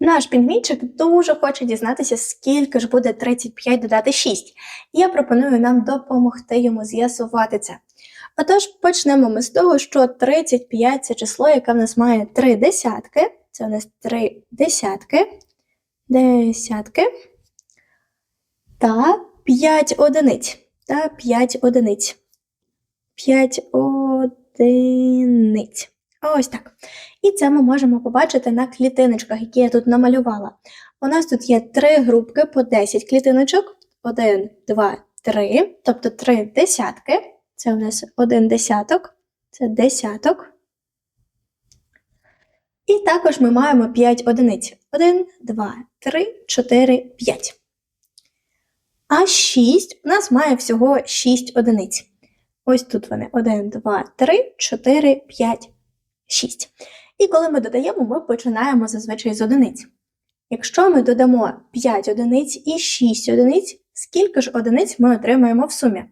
Наш пінгвінчик дуже хоче дізнатися, скільки ж буде 35 додати 6. І я пропоную нам допомогти йому з'ясувати це. Отож, почнемо ми з того, що 35 це число, яке в нас має 3 десятки. Це у нас 3 десятки, десятки та 5 одиниць. Та 5 одиниць. 5 одиниць. Ось так. І це ми можемо побачити на клітиночках, які я тут намалювала. У нас тут є три групки по 10 клітиночок. 1, 2, 3, тобто 3 десятки. Це у нас один десяток, це десяток. І також ми маємо 5 одиниць. 1, 2, 3, 4, 5. А 6 у нас має всього 6 одиниць. Ось тут вони 1, 2, 3, 4, 5, 6. І коли ми додаємо, ми починаємо зазвичай з одиниць. Якщо ми додамо 5 одиниць і 6 одиниць, скільки ж одиниць ми отримаємо в сумі?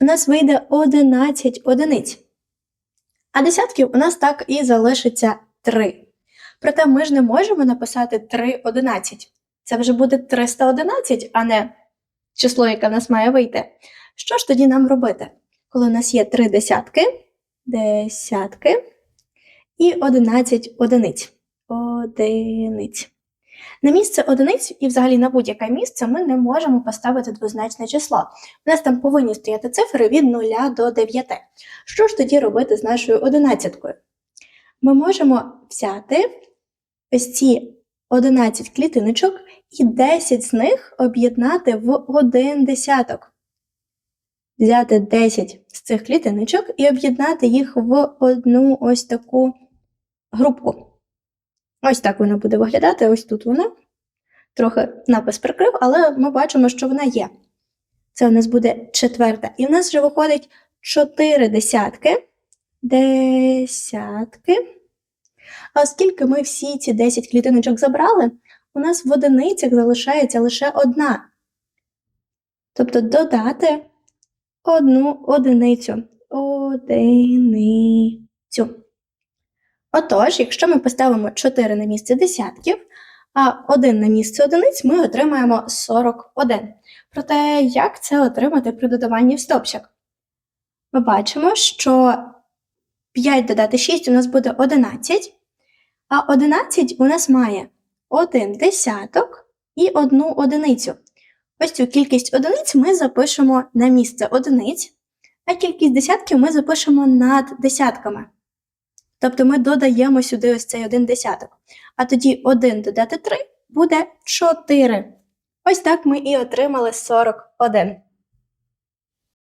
У нас вийде 11 одиниць. А десятків у нас так і залишиться 3. Проте ми ж не можемо написати 3 11. Це вже буде 311, а не число, яке в нас має вийти. Що ж тоді нам робити? Коли у нас є 3 десятки, десятки і 11 одиниць. Одиниць. На місце одиниць і взагалі на будь-яке місце ми не можемо поставити двозначне число. У нас там повинні стояти цифри від 0 до 9. Що ж тоді робити з нашою одинадцяткою? Ми можемо взяти ось ці 11 клітиночок і 10 з них об'єднати в один десяток. Взяти 10 з цих клітиночок і об'єднати їх в одну ось таку групку. Ось так вона буде виглядати. Ось тут вона. Трохи напис прикрив, але ми бачимо, що вона є. Це у нас буде четверта. І в нас вже виходить 4 десятки. Десятки. А оскільки ми всі ці 10 клітиночок забрали, у нас в одиницях залишається лише одна. Тобто додати одну одиницю. Одиницю. Отож, якщо ми поставимо 4 на місце десятків, а 1 на місце одиниць, ми отримаємо 41. Проте, як це отримати при додаванні в стопчик? Ми бачимо, що 5 додати 6 у нас буде 11, а 11 у нас має 1 десяток і 1 одиницю. Ось цю кількість одиниць ми запишемо на місце одиниць, а кількість десятків ми запишемо над десятками. Тобто ми додаємо сюди ось цей один десяток. А тоді 1 додати 3 буде 4. Ось так ми і отримали 41.